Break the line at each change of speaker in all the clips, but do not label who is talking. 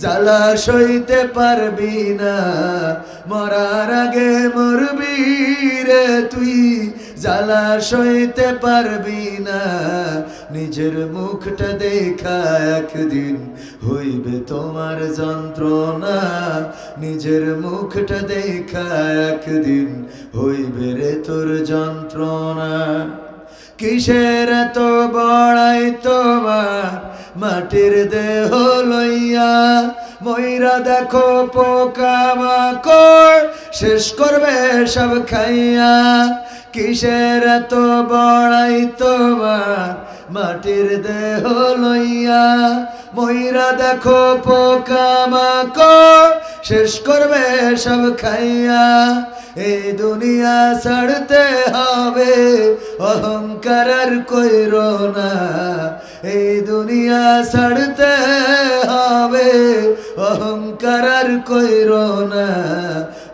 জ্বালা সইতে পারবি না। মরার আগে মরবি রে তুই। জ্বালা সইতে পারবি না। নিজের মুখটা দেখা একদিন হইবে তোমার যন্ত্রণা। নিজের মুখটা দেখা একদিন হইবে রে তোর যন্ত্রণা। কিসের এত বড়াই তোমার? মাটির দেহ লইয়া ময়রা দেখো পোকা মাকড়, শেষ করবে সব খাইয়া। কিসের এত বড়াই তোমার? মাটির দেহ লইয়া ময়রা দেখো পোকা মাকড়, শেষ করবে সব খাইয়া। এই দুনিয়া ছাড়তে হবে অহংকার আর কইর না এই দুনিয়া ছাড়তে হবে অহংকার আর কইর না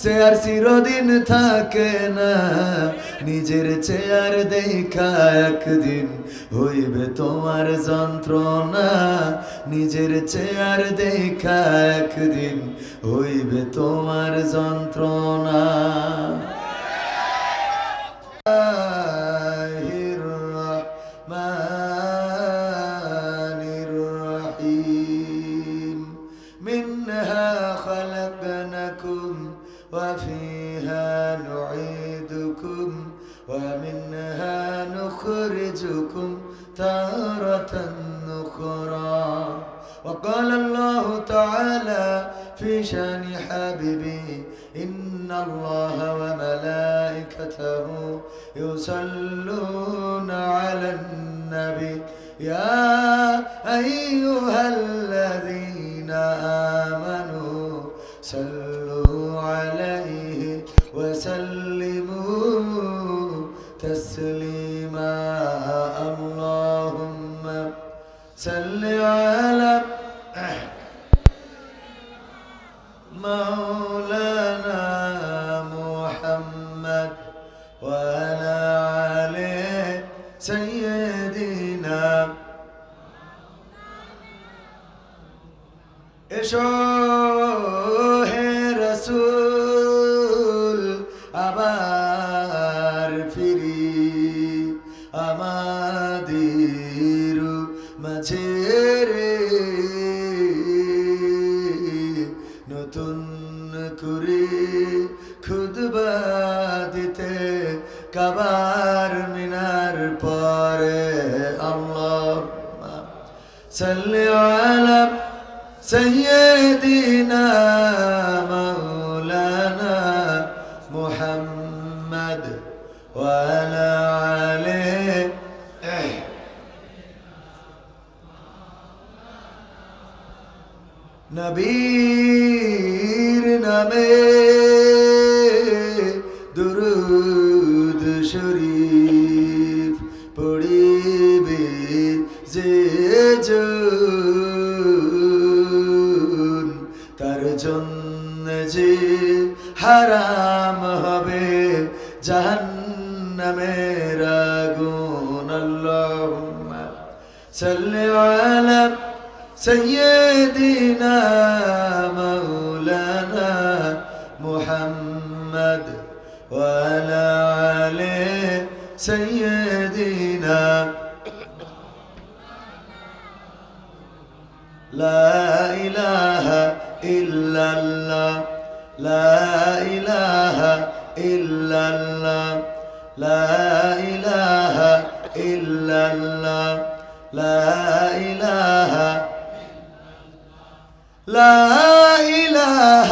সে আর চিরদিন থাকে না নিজের চেয়ার দেখা একদিন হইবে তোমার যন্ত্রণা নিজের চেয়ার দেখা একদিন হইবে তোমার যন্ত্রণা الرحمن الرحيم منها خلقناكم وفيها نعيدكم ومنها نخرجكم تارة أخرى. وقال الله تعالى في شأن حبيبي إن الله وملائكته يصلون على النبي. يا أيها الذين آمنوا صلوا صل على مولانا محمد وعلى عليه سيدنا. এসো নতুন করে খুদবা দিতে কাবার মিনার পরে আল্লাহ সাল্লি আলা سيدنا مولانا محمد وعلى عليه নবীর নামে দুরুদ শরীফ পড়িবে যে তার জন্য যে হারাম হবে জাহান্নামের আগুন আল্লাহুম্মা সাল্লি আলা সাইয়্যিদিনা মাওলানা محمد وعلى آل سيدنا لا إله إلا الله لا إله إلا الله لا إله إلا الله لا إله لا إله